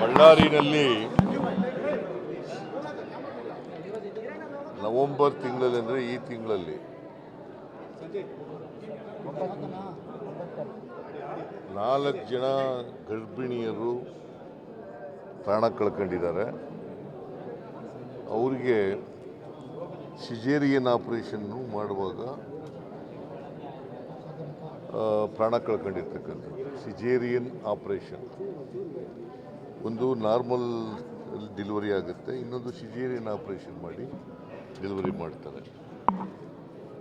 ಬಳ್ಳಾರಿನಲ್ಲಿ November ತಿಂಗಳಲ್ಲಿ ಅಂದರೆ ಈ ತಿಂಗಳಲ್ಲಿ. ನಾಲ್ಕು ಜನ ಗರ್ಭಿಣಿಯರು ಪ್ರಾಣ ಕಳ್ಕೊಂಡಿದ್ದಾರೆ. ಅವರಿಗೆ ಸಿಜೇರಿಯನ್ ಆಪರೇಷನ್ನು ಮಾಡುವಾಗ ಪ್ರಾಣ ಕಳ್ಕೊಂಡಿರ್ತಕ್ಕಂಥದ್ದು. Caesarean operation. ಒಂದು ನಾರ್ಮಲ್ ಡೆಲಿವರಿ ಆಗುತ್ತೆ. ಇನ್ನೊಂದು ಸಿಜೇರಿಯನ್ ಆಪರೇಷನ್ ಮಾಡಿ ಡೆಲಿವರಿ ಮಾಡ್ತಾರೆ.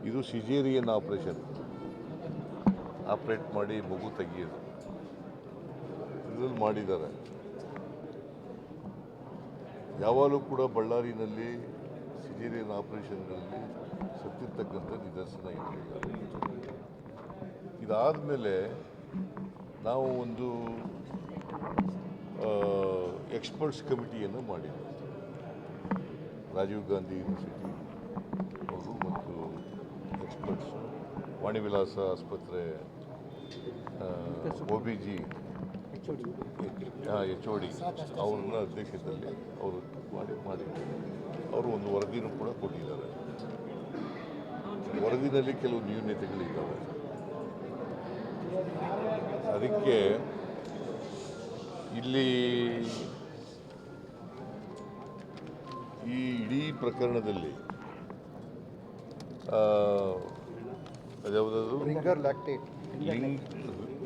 ಇದು ಸಿಜೇರಿಯನ್ ಆಪರೇಷನ್. ಆಪ್ರೇಟ್ ಮಾಡಿ ಮಗು ತೆಗಿಯೋದು. ಇದರಲ್ಲಿ ಮಾಡಿದ್ದಾರೆ. ಯಾವಾಗಲೂ ಕೂಡ ಬಳ್ಳಾರಿನಲ್ಲಿ ಸಿಜೇರಿಯನ್ ಆಪರೇಷನ್ಗಳಲ್ಲಿ ಸತ್ತಿರ್ತಕ್ಕಂಥ ನಿದರ್ಶನ ಇದಾದಮೇಲೆ ನಾವು ಒಂದು ಎಕ್ಸ್ಪರ್ಟ್ಸ್ ಕಮಿಟಿಯನ್ನು ಮಾಡಿದ್ವಿ. ರಾಜೀವ್ ಗಾಂಧಿ ಯೂನಿವರ್ಸಿಟಿ ಅವರು ಮತ್ತು ಎಕ್ಸ್ಪರ್ಟ್ಸ್ ವಾಣಿವಿಲಾಸ ಆಸ್ಪತ್ರೆ O B G H O D ಅವ್ರನ್ನ ಅಧ್ಯಕ್ಷದಲ್ಲಿ ಅವರು ಮಾಡಿ ಮಾಡಿ ಅವರು ಒಂದು ವರದಿನೂ ಕೂಡ ಕೊಟ್ಟಿದ್ದಾರೆ. ವರದಿನಲ್ಲಿ ಕೆಲವು ನ್ಯೂನತೆಗಳಿದ್ದಾವೆ. ಅದಕ್ಕೆ ಇಲ್ಲಿ ಈ ಇಡೀ ಪ್ರಕರಣದಲ್ಲಿ ಆ, ಅದ್ಯಾವುದದು? Ringer lactate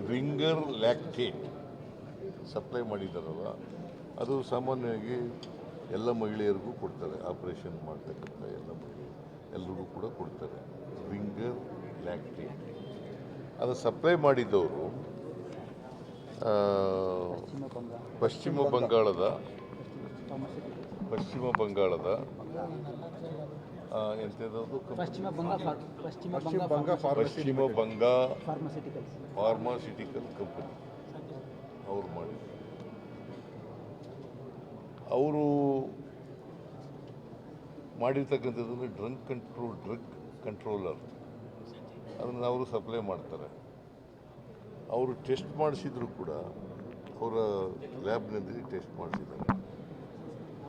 Ringer lactate supply ಮಾಡಿದ್ದಾರಲ್ಲ ಅದು ಸಾಮಾನ್ಯವಾಗಿ ಎಲ್ಲ ಮಹಿಳೆಯರಿಗೂ ಕೊಡ್ತಾರೆ. ಆಪರೇಷನ್ ಮಾಡ್ತಕ್ಕಂಥ ಎಲ್ಲ ಮಹಿಳೆಯರು ಎಲ್ಲರಿಗೂ ಕೂಡ ಕೊಡ್ತಾರೆ. ರಿಂಗರ್ ಲ್ಯಾಕ್ಟೇಟ್ ಅದು ಸಪ್ಲೈ ಮಾಡಿದ್ದವರು ಪಶ್ಚಿಮ ಬಂಗಾಳದ ಪಶ್ಚಿಮ ಬಂಗಾಳದ ಪಶ್ಚಿಮ ಬಂಗಾ ಫಾರ್- ಪಶ್ಚಿಮ ಪಶ್ಚಿಮ ಬಂಗ ಬಂಗ ಫಾರ್ಮಸಿ ಪಶ್ಚಿಮ ಬಂಗ ಫಾರ್ಮಸ್ಯೂಟಿಕಲ್ಸ್. ಫಾರ್ಮಾಸ್ಯೂಟಿಕಲ್ ಕಂಪನಿ ಅವರು ಮಾಡಿ ಅವರು ಮಾಡಿರ್ತಕ್ಕಂಥದ್ದನ್ನು ಡ್ರಂಕ್ ಕಂಟ್ರೋಲ್ ಡ್ರಗ್ ಕಂಟ್ರೋಲರ್. ಅದನ್ನು ಅವರು ಸಪ್ಲೈ ಮಾಡ್ತಾರೆ. ಅವರು ಟೆಸ್ಟ್ ಮಾಡಿಸಿದ್ರು ಕೂಡ ಅವರ ಲ್ಯಾಬ್ನಲ್ಲಿ ಟೆಸ್ಟ್ ಮಾಡಿಸಿದ್ದಾರೆ.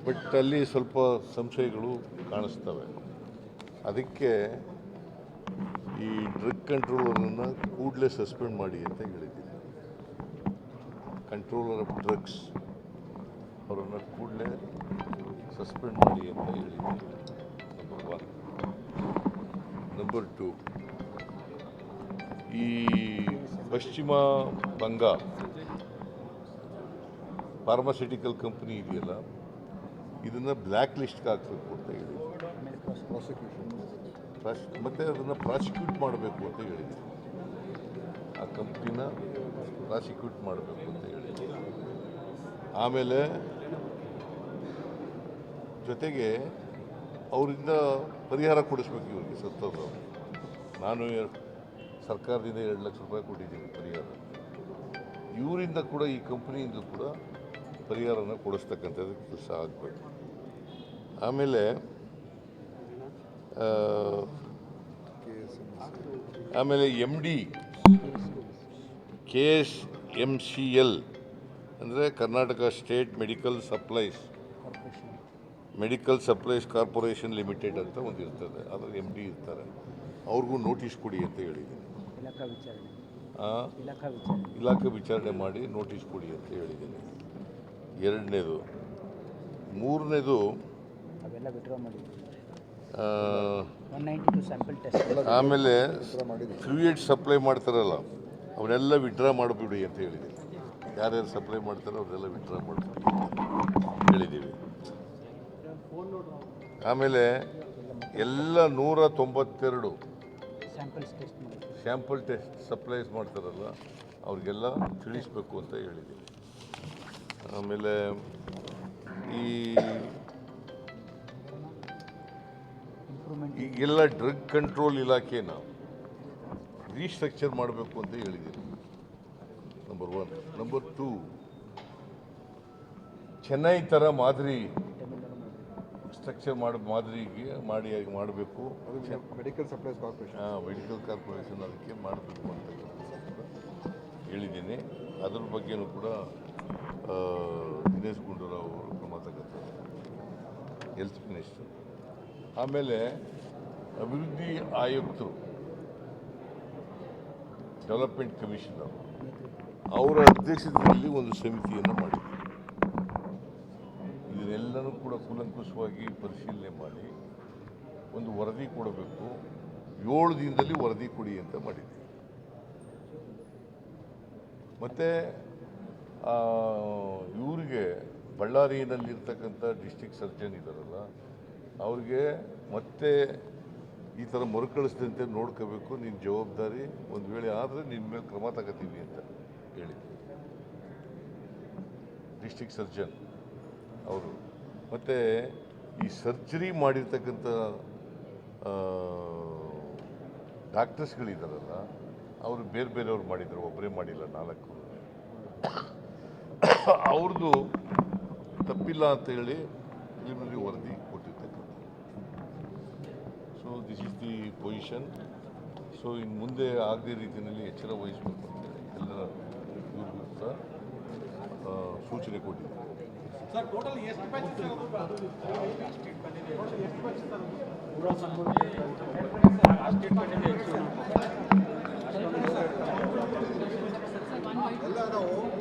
ಬಟ್ ಅಲ್ಲಿ ಸ್ವಲ್ಪ ಸಂಶಯಗಳು ಕಾಣಿಸ್ತವೆ. ಅದಕ್ಕೆ ಈ ಡ್ರಗ್ ಕಂಟ್ರೋಲರನ್ನು ಕೂಡಲೇ ಸಸ್ಪೆಂಡ್ ಮಾಡಿ ಅಂತ ಹೇಳಿದ್ದೀನಿ. ಕಂಟ್ರೋಲರ್ ಆಫ್ ಡ್ರಗ್ಸ್ ಅವರನ್ನು ಕೂಡಲೇ ಸಸ್ಪೆಂಡ್ ಮಾಡಿ ಅಂತ ಹೇಳಿದ್ದೀನಿ. ನಂಬರ್ ಒನ್ ನಂಬರ್ ಟು ಈ ಪಶ್ಚಿಮ ಬಂಗ ಫಾರ್ಮಾಸ್ಯೂಟಿಕಲ್ ಕಂಪ್ನಿ ಇದೆಯಲ್ಲ, ಇದನ್ನು ಬ್ಲ್ಯಾಕ್ ಲಿಸ್ಟ್ಗೆ ಹಾಕಬೇಕು ಅಂತ ಹೇಳಿದ್ರು. ಪ್ರಾಸಿಕ್ಯೂಷನ್ ಮತ್ತು ಅದನ್ನು ಪ್ರಾಸಿಕ್ಯೂಟ್ ಮಾಡಬೇಕು ಅಂತ ಹೇಳಿದ್ರು. ಆ ಕಂಪ್ನಿನ ಪ್ರಾಸಿಕ್ಯೂಟ್ ಮಾಡಬೇಕು ಅಂತ ಹೇಳಿದ್ರು. ಆಮೇಲೆ ಜೊತೆಗೆ ಅವರಿಂದ ಪರಿಹಾರ ಕೊಡಿಸ್ಬೇಕು ಇವರಿಗೆ ಸತ್ತೋದು ನಾನು ಸರ್ಕಾರದಿಂದ ಎರಡು ಲಕ್ಷ ರೂಪಾಯಿ ಕೊಟ್ಟಿದ್ದೀನಿ ಪರಿಹಾರ ಇವರಿಂದ ಕೂಡ ಈ ಕಂಪ್ನಿಯಿಂದ ಕೂಡ ಪರಿಹಾರನ ಕೊಡಿಸ್ತಕ್ಕಂಥದ್ದು ಕೆಲಸ ಆಗಬೇಕು ಆಮೇಲೆ ಆ, ಆಮೇಲೆ M D K S M C L ಅಂದರೆ Karnataka state medical supplies medical supplies corporation limited ಅಂತ ಒಂದು ಇರ್ತದೆ ಅದರ ಎಂ ಡಿ ಇರ್ತಾರೆ ಅವ್ರಿಗೂ ನೋಟಿಸ್ ಕೊಡಿ ಅಂತ ಹೇಳಿದ್ದೀನಿ ಇಲಾಖಾ ವಿಚಾರಣೆ. ಮಾಡಿ ನೋಟಿಸ್ ಕೊಡಿ ಅಂತ ಹೇಳಿದ್ದೀನಿ. ಎರಡನೇದು ಮೂರನೇದು ಆಮೇಲೆ ಫ್ಲೂಯಿಡ್ ಸಪ್ಲೈ ಮಾಡ್ತಾರಲ್ಲ ಅವನ್ನೆಲ್ಲ ವಿಡ್ರಾ ಮಾಡಿಬಿಡಿ ಅಂತ ಹೇಳಿದ್ದೀವಿ ಯಾರ್ಯಾರು ಸಪ್ಲೈ ಮಾಡ್ತಾರೋ ಅವನ್ನೆಲ್ಲ ವಿಡ್ರಾ ಮಾಡಿಬಿಡಿ ಹೇಳಿದ್ದೀವಿ. ಆಮೇಲೆ ಎಲ್ಲ ನೂರ ತೊಂಬತ್ತೆರಡು ಟೆಸ್ಟ್ ಸ್ಯಾಂಪಲ್ ಟೆಸ್ಟ್ ಸಪ್ಲೈಸ್ ಮಾಡ್ತಾರಲ್ಲ ಅವ್ರಿಗೆಲ್ಲ ತಿಳಿಸ್ಬೇಕು ಅಂತ ಹೇಳಿದೆ ಆಮೇಲೆ ಈ ಈಗೆಲ್ಲ ಡ್ರಗ್ ಕಂಟ್ರೋಲ್ ಇಲಾಖೆನ ರೀಸ್ಟ್ರಕ್ಚರ್ ಮಾಡಬೇಕು ಅಂತ ಹೇಳಿದ್ದೀನಿ. Number one number two Chennai ಥರ ಮಾದರಿ ಸ್ಟ್ರಕ್ಚರ್ ಮಾಡಿ ಮಾದರಿಗೆ ಮಾಡಿ ಮಾಡಬೇಕು. ಅದು medical supplies corporation. Medical corporation ಅದಕ್ಕೆ ಮಾಡಬೇಕು ಅಂತ ಹೇಳಿದ್ದೀನಿ. ಅದ್ರ ಬಗ್ಗೆನೂ ಕೂಡ ದಿನೇಶ್ ಗುಂಡೂರಾವ್ ಅವರು ಕ್ರಮ ತಗೋತಾರೆ. ಹೆಲ್ತ್ ಮಿನಿಸ್ಟರ್ ಆಮೇಲೆ ಅಭಿವೃದ್ಧಿ ಆಯುಕ್ತರು ಡೆವಲಪ್ಮೆಂಟ್ ಕಮಿಷನರ್ ಅವರ ಅಧ್ಯಕ್ಷತೆಯಲ್ಲಿ ಒಂದು ಸಮಿತಿಯನ್ನು ಮಾಡಿದ್ರು. ಇದನ್ನೆಲ್ಲನೂ ಕೂಡ ಕೂಲಂಕುಷವಾಗಿ ಪರಿಶೀಲನೆ ಮಾಡಿ, ಒಂದು ವರದಿ ಕೊಡಬೇಕು. ಏಳು ದಿನದಲ್ಲಿ ವರದಿ ಕೊಡಿ ಅಂತ ಮಾಡಿದ್ದೀವಿ ಮತ್ತು ಇವರಿಗೆ ಬಳ್ಳಾರಿಯಲ್ಲಿರ್ತಕ್ಕಂಥ ಡಿಸ್ಟಿಕ್ ಸರ್ಜನ್ ಇದ್ದಾರಲ್ಲ ಅವ್ರಿಗೆ ಮತ್ತೆ ಈ ಥರ ಮರುಕಳಿಸ್ದಂತೆ ನೋಡ್ಕೋಬೇಕು ನಿನ್ನ ಜವಾಬ್ದಾರಿ ಒಂದು ವೇಳೆ ಆದರೆ ನಿನ್ನ ಮೇಲೆ ಕ್ರಮ ತಗೋತೀವಿ ಅಂತ ಹೇಳಿದ್ವಿ. ಡಿಸ್ಟಿಕ್ ಸರ್ಜನ್ ಅವರು. ಮತ್ತು ಈ ಸರ್ಜರಿ ಮಾಡಿರ್ತಕ್ಕಂಥ ಡಾಕ್ಟರ್ಸ್ಗಳಿದ್ದಾರಲ್ಲ, ಅವರು ಬೇರೆ ಬೇರೆಯವ್ರು ಮಾಡಿದ್ರು ಒಬ್ಬರೇ ಮಾಡಿಲ್ಲ, ನಾಲ್ಕು. ಅವ್ರದ್ದು ತಪ್ಪಿಲ್ಲ ಅಂತ ಹೇಳಿ ಪ್ರಿಲಿಮಿನರಿ ವರದಿ ಕೊಟ್ಟಿರ್ತಕ್ಕಂಥ so this is the position so ಇನ್ನು ಮುಂದೆ ಆಗದೇ ರೀತಿಯಲ್ಲಿ ಎಚ್ಚರ ವಹಿಸಬೇಕು ಅಂತೇಳಿ ಎಲ್ಲ ಇವ್ರಿಗೂ ಸಹ ಆ, ಸೂಚನೆ ಕೊಟ್ಟಿದ್ದಾರೆ. ಸರ್ ಟೋಟಲ್ ಎಷ್ಟು ಬ್ಯಾಚಸ್ ಎಲ್ಲ ನಾವು